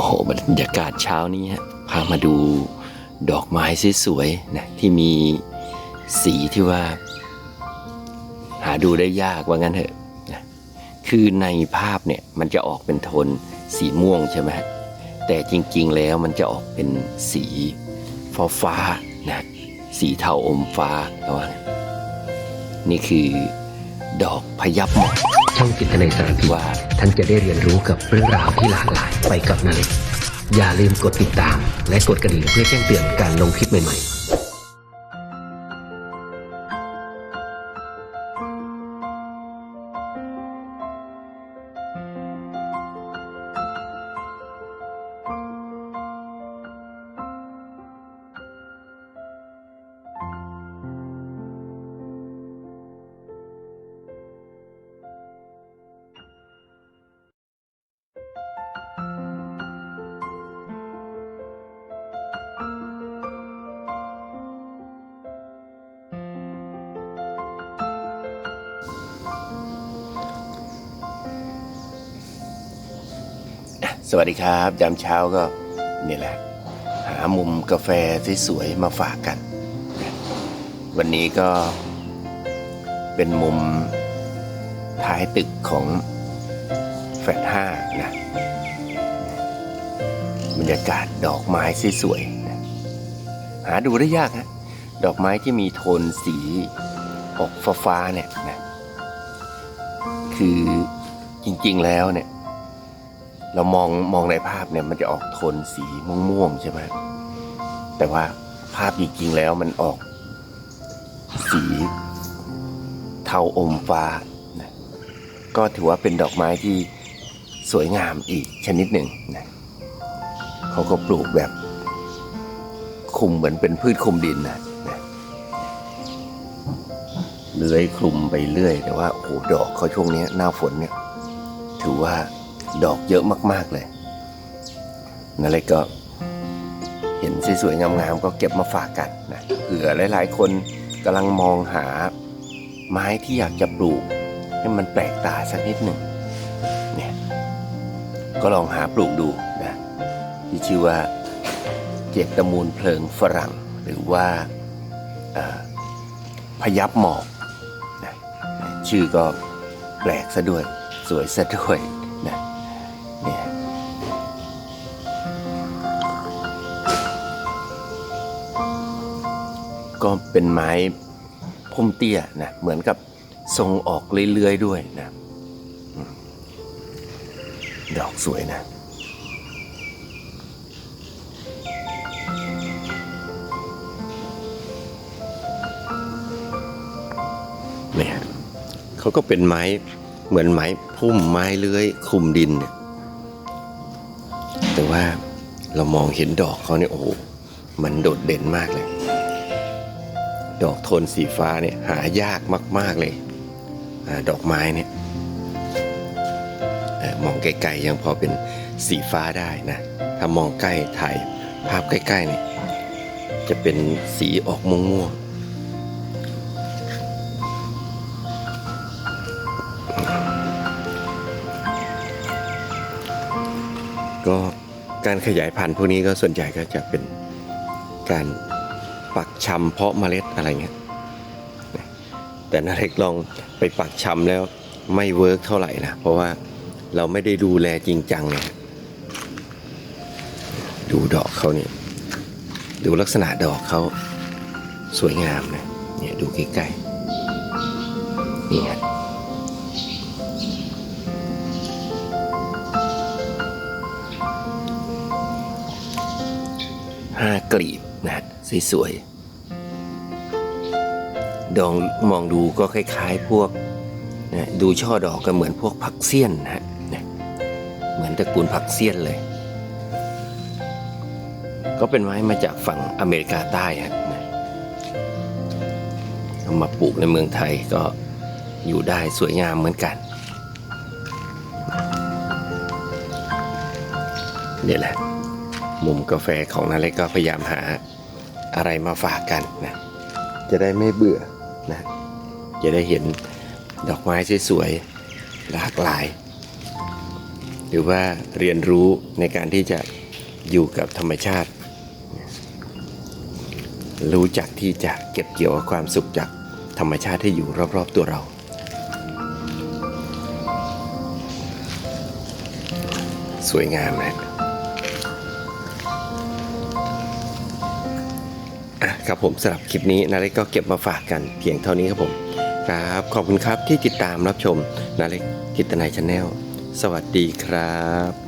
อ้โหบรรยากาศเช้านี้ฮะพามาดูดอกไม้สวยๆนะที่มีสีที่ว่า หาดูได้ยากว่างั้นเถอะนะคือในภาพเนี่ยมันจะออกเป็นโทนสีม่วงใช่ไหมแต่จริงๆแล้วมันจะออกเป็นสีฟ้าฟ้านะสีเทาอมฟ้าระว่างั้นนี่คือดอกพยับหมอก ช่องจิตนาสารพีว่าท่านจะได้เรียนรู้กับเรื่องราวที่หลากหลายไปกับนาเล็กอย่าลืมกดติดตาม และกดกระดิ่งเพื่อแจ้งเตือนการลงคลิปใหม่ๆ สวัสดีครับยามเช้าก็นี่แหละ หามุมกาแฟสวยๆมาฝากกัน วันนี้ก็เป็นมุมท้ายตึกของแฟลตห้านะบรรยากาศดอกไม้สวยๆนะหาดูได้ยากฮะดอกไม้ที่มีโทนสีออกฟ้าๆเนี่ยนะคือจริงๆแล้วเนี่ย เรามองมองในภาพเนี่ยมันจะออกโทนสีม่วงๆใช่ไหมแต่ว่าภาพจริงๆแล้วมันออก สีเทาอมฟ้านะก็ถือว่าเป็นดอกไม้ที่สวยงามอีกชนิดหนึ่งนะเขาก็ปลูกแบบคลุมเหมือนเป็นพืชคลุมดินนะเลื้อยคลุมไปเรื่อย แต่ว่าโอ้ดอกเขาช่วงนี้หน้าฝนเนี่ย ถือว่า ดอกเยอะมากๆเลยนั่นเลยก็เห็นสวยๆงามๆก็เก็บมาฝากกันนะเผื่อหลาย ๆ คนกำลังมองหาไม้ที่อยากจะปลูก ให้มันแปลกตาสักนิดหนึ่งเนี่ยก็ลองหาปลูกดูนะที่ชื่อว่าเจตมูลเพลิงฝรั่ง หรือว่าพยับหมอกนะชื่อก็แปลกซะด้วย สวยซะด้วย เนี่ยก็เป็นไม้พุ่มเตี้ยนะเหมือนกับทรงออกเรื่อยๆด้วยนะดอกสวยนะ เนี่ยเขาก็เป็นไม้เหมือนไม้พุ่มไม้เลื้อยคลุมดินเนี่ย แต่ว่าเรามองเห็นดอกเขาเนี่ยโอ้โหมันโดดเด่นมากเลย ดอกโทนสีฟ้าเนี่ยหายากมาก ๆเลยอดอกไม้เนี่ยอมองไกลๆยังพอเป็นสีฟ้าได้นะ ถ้ามองใกล้ถ่ายภาพใกล้ๆเนี่ยจะเป็นสีออกม่วงๆก็ การขยายพันธุ์พวกนี้ก็ส่วนใหญ่ก็จะเป็นการปักชำเพาะเมล็ดอะไรเงี้ยแต่นาเล็กลองไปปักชำแล้วไม่เวิร์กเท่าไหร่นะเพราะว่าเราไม่ได้ดูแลจริงจังเนี่ยดูดอกเขาเนี่ยดูลักษณะดอกเขาสวยงามนะเนี่ยดูใกล้ๆนี่ฮะ ลีบนะสวยๆดองมองดูก็คล้ายๆพวกนะดูช่อดอกก็เหมือนพวกผักเสี้ยนนะฮะนะเหมือนตระกูลผักเสี้ยนเลย ก็เป็นไม้มาจากฝั่งอเมริกาใต้ฮะนะเอามาปลูกในเมืองไทยก็อยู่ได้สวยงามเหมือนกันนี่แหละ มุมกาแฟของนาเล็กก็พยายามหาอะไรมาฝากกันนะ จะได้ไม่เบื่อนะ จะได้เห็นดอกไม้สวยๆหลากหลาย หรือว่าเรียนรู้ในการที่จะอยู่กับธรรมชาติ รู้จักที่จะเก็บเกี่ยวความสุขจากธรรมชาติที่อยู่รอบๆตัวเราสวยงามนะ ครับผมสำหรับคลิปนี้นาเล็กก็เก็บมาฝากกันเพียงเท่านี้ครับผมครับขอบคุณครับที่ติดตามรับชมนาเล็กกิตนายชาแนลสวัสดีครับ